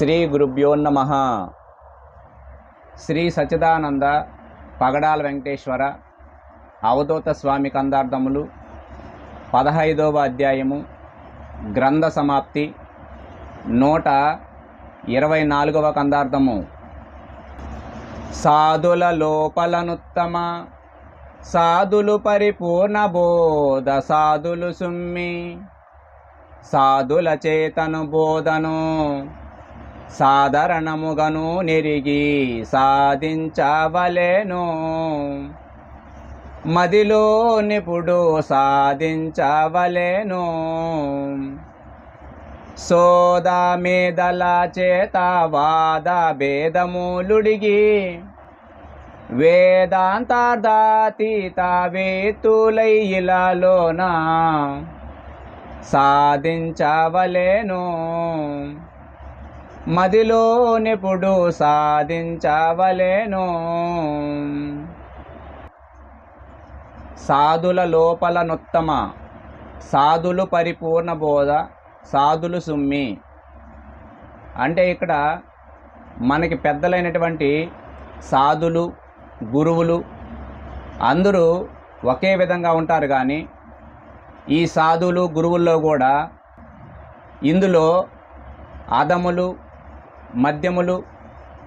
శ్రీ గురుభ్యో నమ. శ్రీ సచ్చిదానంద పగడాల వెంకటేశ్వర అవధూత స్వామి కందార్థములు పదహైదవ అధ్యాయము గ్రంథ సమాప్తి నూట ఇరవై నాలుగవ కందార్థము. సాధుల లోపలనుత్తమ సాధులు పరిపూర్ణ బోధ సాధులు సుమ్మి సాధుల చేతను బోధను. సాధారణముగను నెరిగి సాధించవలెను. మదిలో నిపుడు సాధించవలెను. సోద మేదల చేత వాద భేదములుడిగి వేదాంతార్థాతీత వేతులై ఇలాలోన సాధించవలేను. మదిలోనిపుడు సాధించవలేను. సాధించవలెను సాధుల లోపల నొత్తమ సాధులు పరిపూర్ణ బోధ సాధులు సుమ్మి. అంటే ఇక్కడ మనకి పెద్దలైనటువంటి సాధులు గురువులు అందరూ ఒకే విధంగా ఉంటారు కానీ ఈ సాధువులు గురువుల్లో కూడా ఇందులో అదములు మధ్యములు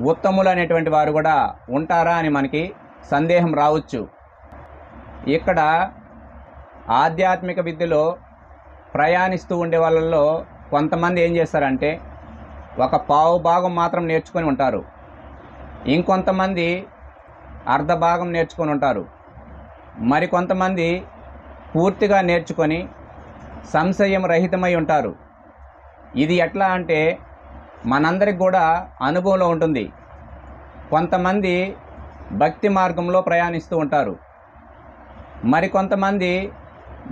ఉత్తములు అనేటువంటి వారు కూడా ఉంటారా అని మనకి సందేహం రావచ్చు. ఇక్కడ ఆధ్యాత్మిక విద్యలో ప్రయాణిస్తూ ఉండే వాళ్ళల్లో కొంతమంది ఏం చేస్తారంటే ఒక పావు భాగం మాత్రం నేర్చుకొని ఉంటారు. ఇంకొంతమంది అర్ధ భాగం నేర్చుకొని ఉంటారు. మరికొంతమంది పూర్తిగా నేర్చుకొని సంశయం రహితమై ఉంటారు. ఇది ఎట్లా అంటే మనందరికి కూడా అనుభవంలో ఉంటుంది. కొంతమంది భక్తి మార్గంలో ప్రయాణిస్తూ ఉంటారు. మరికొంతమంది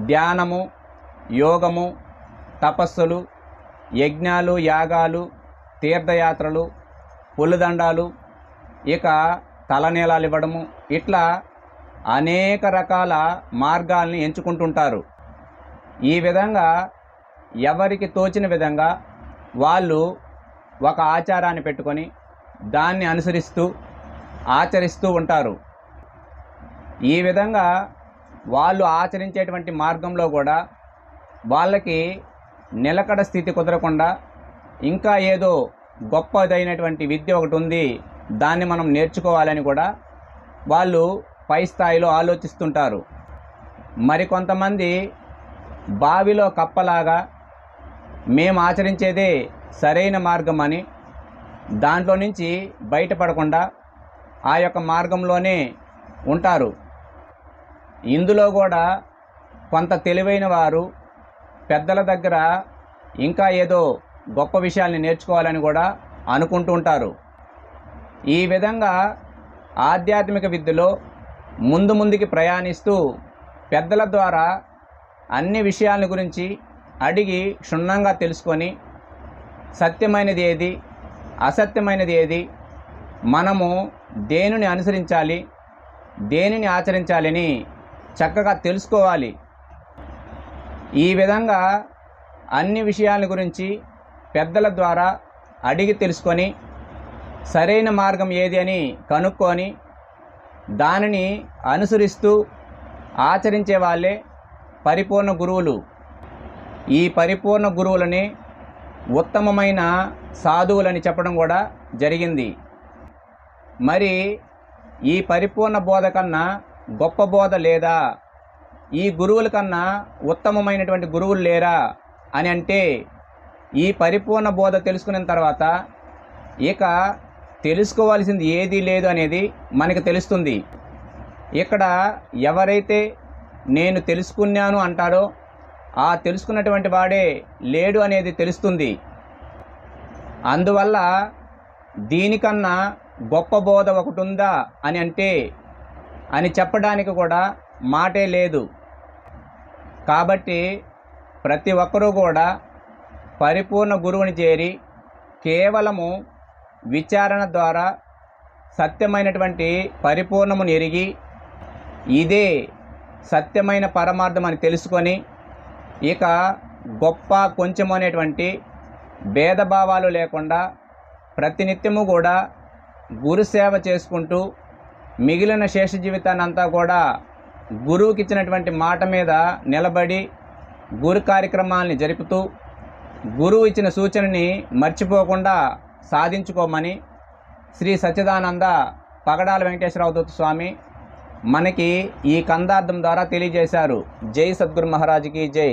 ధ్యానము యోగము తపస్సులు యజ్ఞాలు యాగాలు తీర్థయాత్రలు పులిదండాలు ఇక తలనీలాలు ఇవ్వడము ఇట్లా అనేక రకాల మార్గాల్ని ఎంచుకుంటుంటారు. ఈ విధంగా ఎవరికి తోచిన విధంగా వాళ్ళు ఒక ఆచారాన్ని పెట్టుకొని దాన్ని అనుసరిస్తూ ఆచరిస్తూ ఉంటారు. ఈ విధంగా వాళ్ళు ఆచరించేటువంటి మార్గంలో కూడా వాళ్ళకి నిలకడ స్థితి కుదరకుండా ఇంకా ఏదో గొప్పదైనటువంటి విద్య ఒకటి ఉంది దాన్ని మనం నేర్చుకోవాలని కూడా వాళ్ళు పై స్థాయిలో ఆలోచిస్తుంటారు. మరికొంతమంది బావిలో కప్పలాగా మేము ఆచరించేదే సరైన మార్గం అని దాంట్లో నుంచి బయటపడకుండా ఆ యొక్క మార్గంలోనే ఉంటారు. ఇందులో కూడా కొంత తెలివైన వారు పెద్దల దగ్గర ఇంకా ఏదో గొప్ప విషయాల్ని నేర్చుకోవాలని కూడా అనుకుంటూ ఉంటారు. ఈ విధంగా ఆధ్యాత్మిక విద్యలో ముందు ముందుకి ప్రయాణిస్తూ పెద్దల ద్వారా అన్ని విషయాల గురించి అడిగి క్షుణ్ణంగా తెలుసుకొని సత్యమైనది ఏది? అసత్యమైనది ఏది? మనము దేనిని అనుసరించాలి? దేనిని ఆచరించాలని చక్కగా తెలుసుకోవాలి. ఈ విధంగా అన్ని విషయాల గురించి పెద్దల ద్వారా అడిగి తెలుసుకొని సరైన మార్గం ఏది అని కనుక్కొని దానిని అనుసరిస్తూ ఆచరించే వాళ్ళే పరిపూర్ణ గురువులు. ఈ పరిపూర్ణ గురువులని ఉత్తమమైన సాధువులని చెప్పడం కూడా జరిగింది. మరి ఈ పరిపూర్ణ బోధ కన్నా గొప్ప బోధ లేదా? ఈ గురువుల కన్నా ఉత్తమమైనటువంటి గురువులు లేరా? అని అంటే ఈ పరిపూర్ణ బోధ తెలుసుకున్న తర్వాత ఇక తెలుసుకోవాల్సింది ఏది లేదు అనేది మనకు తెలుస్తుంది. ఇక్కడ ఎవరైతే నేను తెలుసుకున్నాను అంటాడో ఆ తెలుసుకున్నటువంటి వాడే లేడు అనేది తెలుస్తుంది. అందువల్ల దీనికన్నా గొప్ప బోధ ఒకటి ఉందా అని అంటే అని చెప్పడానికి కూడా మాటే లేదు. కాబట్టి ప్రతి ఒక్కరూ కూడా పరిపూర్ణ గురువుని చేరి కేవలము విచారణ ద్వారా సత్యమైనటువంటి పరిపూర్ణమును ఎరిగి ఇదే సత్యమైన పరమార్థం అని తెలుసుకొని ఇక గొప్ప కొంచెం అనేటువంటి భేదభావాలు లేకుండా ప్రతినిత్యము కూడా గురు సేవ చేసుకుంటూ మిగిలిన శేష జీవితాన్ని అంతా కూడా గురువుకి ఇచ్చినటువంటి మాట మీద నిలబడి గురు కార్యక్రమాల్ని జరుపుతూ గురువు ఇచ్చిన సూచనని మర్చిపోకుండా సాధించుకోమని శ్రీ సచ్చిదానంద పగడాల వెంకటేశ్వరరావు స్వామి మనకి ఈ కందార్థం ద్వారా తెలియజేశారు. జై సద్గురు మహారాజుకి జై.